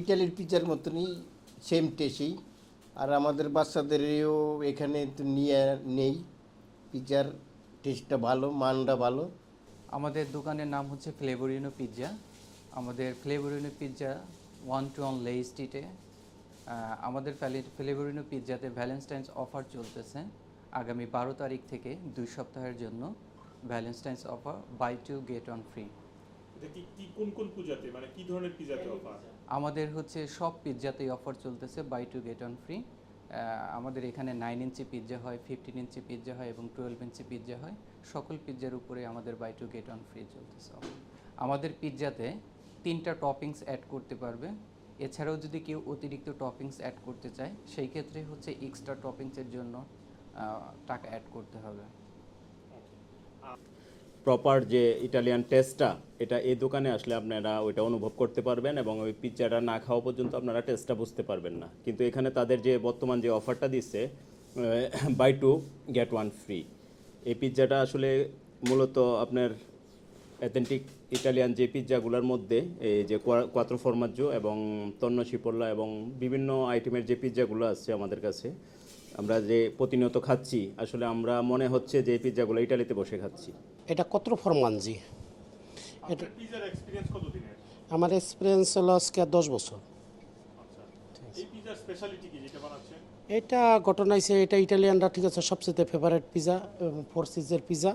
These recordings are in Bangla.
ইটালির পিজার মতনই সেম টেস্টই আর আমাদের বাচ্চাদেরও এখানে তো নিয়ে নেই। পিজার টেস্টটা ভালো, মানটা ভালো। আমাদের দোকানের নাম হচ্ছে ফ্লেভরিনো পিৎজা আমাদের Flavorino pizza one two one Lee স্ট্রিটে আমাদের ফ্লেভরিনো পিৎজাতে ভ্যালেন্টাইন্স অফার চলতেছে আগামী বারো তারিখ থেকে দুই সপ্তাহের জন্য। Valentine's offer buy two get one free এটা কি কি কোন কোন পূজাতে মানে কি ধরনের পূজাতে অফার আমাদের হচ্ছে সব পিৎজাতেই অফার চলতেছে buy two get one free আমাদের এখানে নাইন ইঞ্চি পিৎজা হয় ফিফটিন ইঞ্চি পিৎজা হয় এবং টুয়েলভ ইঞ্চি পিৎজা হয়। সকল পিৎজার উপরে আমাদের buy two get one free চলতেছে। আমাদের পিৎজাতে তিনটা টপিংস অ্যাড করতে পারবে। এছাড়াও যদি কেউ অতিরিক্ত টপিংস অ্যাড করতে চায় সেই ক্ষেত্রে হচ্ছে এক্সট্রা টপিংসের জন্য টাকা অ্যাড করতে হবে। প্রপার যে ইটালিয়ান টেস্টটা এটা এই দোকানে আসলে আপনারা ওইটা অনুভব করতে পারবেন এবং ওই পিৎজাটা না খাওয়া পর্যন্ত আপনারা টেস্টটা বুঝতে পারবেন না। কিন্তু এখানে তাদের যে বর্তমান যে অফারটা দিচ্ছে buy two get one free এই পিৎজাটা আসলে মূলত আপনার অ্যাথেন্টিক ইটালিয়ান যে পিৎজাগুলোর মধ্যে, এই যে কোয়াত্রো ফরমাজ্জো এবং তন্ন শিপল্লা এবং বিভিন্ন আইটেমের যে পিৎজাগুলো আছে আমাদের কাছে আমরা যে প্রতিনিয়ত খাচ্ছি আসলে আমরা মনে হচ্ছে যে পিৎজাগুলো ইটালিতে বসে খাচ্ছি। এটা কত ফরমানজি দিনের আমার এক্সপিরিয়েন্স হলো আজকে দশ বছর। আচ্ছা। এই পিজার স্পেশালিটি কি যেটা বানাচ্ছেন? এটা ঘটনা হয়েছে এটা ইটালিয়ানরা ঠিক আছে সবচেয়ে ফেভারেট পিজা ফোর সিজের পিজা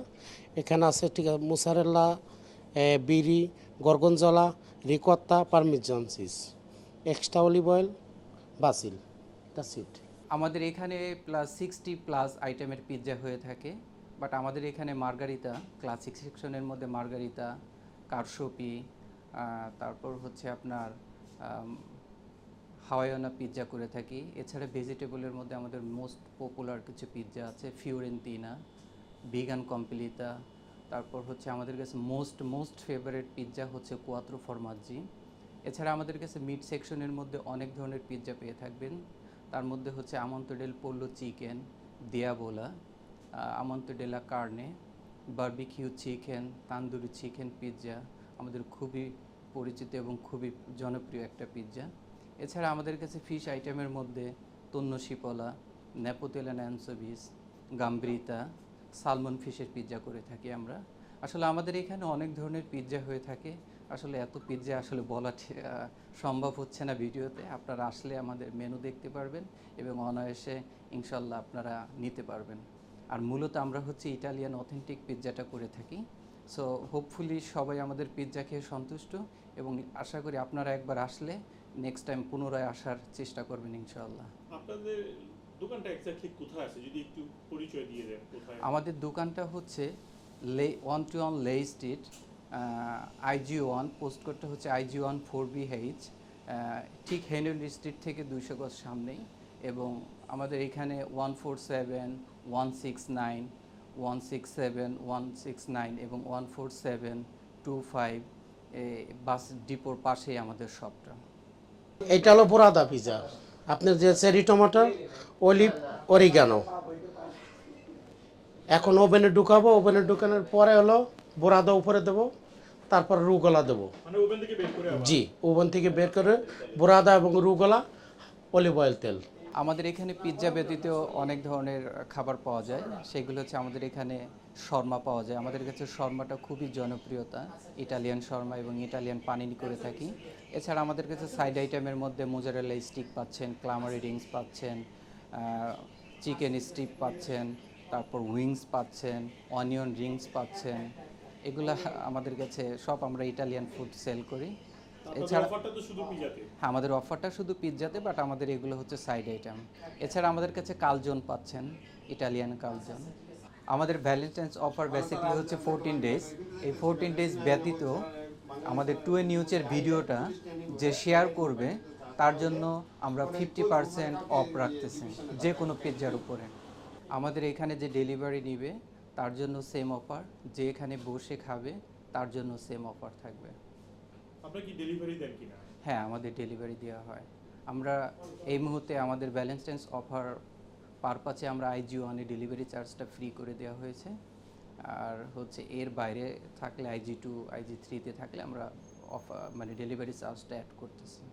এখানে আছে ঠিক আছে mozzarella brie gorgonzola ricotta parmesan cheese extra olive oil basil that's it আমাদের এখানে প্লাস সিক্সটি প্লাস আইটেমের পিৎজা হয়ে থাকে বাট আমাদের এখানে মার্গারিতা ক্লাসিক সেকশনের মধ্যে মার্গারিতা কারশপি তারপর হচ্ছে আপনার হাওয়াইয়ানা পিৎজা করে থাকি। এছাড়া ভেজিটেবলের মধ্যে আমাদের মোস্ট পপুলার কিছু পিৎজা আছে ফিওরেন্তিনা ভিগান কম্পিলিতা তারপর হচ্ছে আমাদের কাছে মোস্ট মোস্ট ফেভারিট পিৎজা হচ্ছে কোয়াত্রো ফরমাজ্জি এছাড়া আমাদের কাছে মিড সেকশনের মধ্যে অনেক ধরনের পিৎজা পেয়ে থাকবেন। তার মধ্যে হচ্ছে আমন্তডেল pollo chicken, diavola আমন্তডেলা carne, barbecue chicken, tandoori chicken pizza, আমাদের খুবই পরিচিত এবং খুবই জনপ্রিয় একটা পিৎজা। এছাড়া আমাদের কাছে ফিশ আইটেমের মধ্যে তন্য শিপলা নেপোতেলান অ্যানসোভিস গাম্ব্রিতা, সালমন ফিশের পিৎজা করে থাকি আমরা। আসলে আমাদের এখানে অনেক ধরনের পিৎজা হয়ে থাকে। আসলে এত পিৎজা আসলে বলা সম্ভব হচ্ছে না ভিডিওতে। আপনারা আসলে আমাদের মেনু দেখতে পারবেন এবং অনায়াসে ইনশাল্লাহ আপনারা নিতে পারবেন। আর মূলত আমরা হচ্ছে ইটালিয়ান অথেন্টিক পিৎজাটা করে থাকি। সো হোপফুলি সবাই আমাদের পিৎজা খেয়ে সন্তুষ্ট এবং আশা করি আপনারা একবার আসলে নেক্সট টাইম পুনরায় আসার চেষ্টা করবেন ইনশাআল্লাহ আপনাদের দোকানটা এক্স্যাক্টলি কোথায় আছে? যদি একটু পরিচয় দিয়ে দেন কোথায় আমাদের দোকানটা হচ্ছে Lee one two one Lee street IG one post করতে হচ্ছে IG one four B H ঠিক হেনেল স্ট্রিট থেকে দুইশো গজ সামনেই এবং আমাদের এখানে one four seven one six nine one six seven one six nine এবং one four seven two five bus ডিপোর পাশেই আমাদের শপটা এটা হলো বোরাদা পিজা আপনার যে চেরি টমাটো অলিভ অরিগানো এখন ওভেনে ঢুকাবো ওভেনে ঢুকানোর পরে হলো বোরাদা উপরে দেবো তারপর রুগলা দেবো। মানে ওভেন থেকে বের করে আবার? জি ওভেন থেকে বের করে বোরাদা এবং রুগলা অলিভ অয়েল তেল। আমাদের এখানে পিৎজা ব্যতীত অনেক ধরনের খাবার পাওয়া যায়। সেগুলো হচ্ছে আমাদের এখানে শর্মা পাওয়া যায়। আমাদের কাছে শর্মাটা খুবই জনপ্রিয়তা। ইটালিয়ান শর্মা এবং ইটালিয়ান পানিনি করে থাকি। এছাড়া আমাদের কাছে সাইড আইটেমের মধ্যে মোজারেলা স্টিক পাচ্ছেন ক্লামারি রিংস পাচ্ছেন চিকেন স্টিক পাচ্ছেন তারপর উইংস পাচ্ছেন অনিয়ন রিংস পাচ্ছেন এগুলা আমাদের কাছে সব আমরা ইটালিয়ান ফুড সেল করি। এছাড়া হ্যাঁ আমাদের অফারটা শুধু পিৎজাতে বাট আমাদের এগুলো হচ্ছে সাইড আইটেম এছাড়া আমাদের কাছে কালজন পাচ্ছেন ইটালিয়ান কালজন। আমাদের ভ্যালেন্টাইন্স অফার বেসিক্যালি হচ্ছে ফোরটিন ডেজ এই ফোরটিন ডেজ ব্যতীত আমাদের টু এ নিউজের ভিডিওটা যে শেয়ার করবে তার জন্য আমরা ফিফটি পার্সেন্ট অফ রাখতেছি যে কোনো পিৎজার উপরে। আমাদের এখানে যে ডেলিভারি নিবে তার জন্য সেম অফার যে এখানে বসে খাবে তার জন্য সেম অফার থাকবে। আপনারা কি ডেলিভারি দেন কিনা? হ্যাঁ আমাদের ডেলিভারি দেওয়া হয়। আমরা এই মুহূর্তে আমাদের ব্যালেন্সটেন্স অফার পারপাচে আমরা আইজি ওয়ানে ডেলিভারি চার্জটা ফ্রি করে দেওয়া হয়েছে। আর হচ্ছে এর বাইরে থাকলে আইজি টু আইজি থ্রিতে থাকলে আমরা অফার মানে ডেলিভারি চার্জটা অ্যাড করতেছি।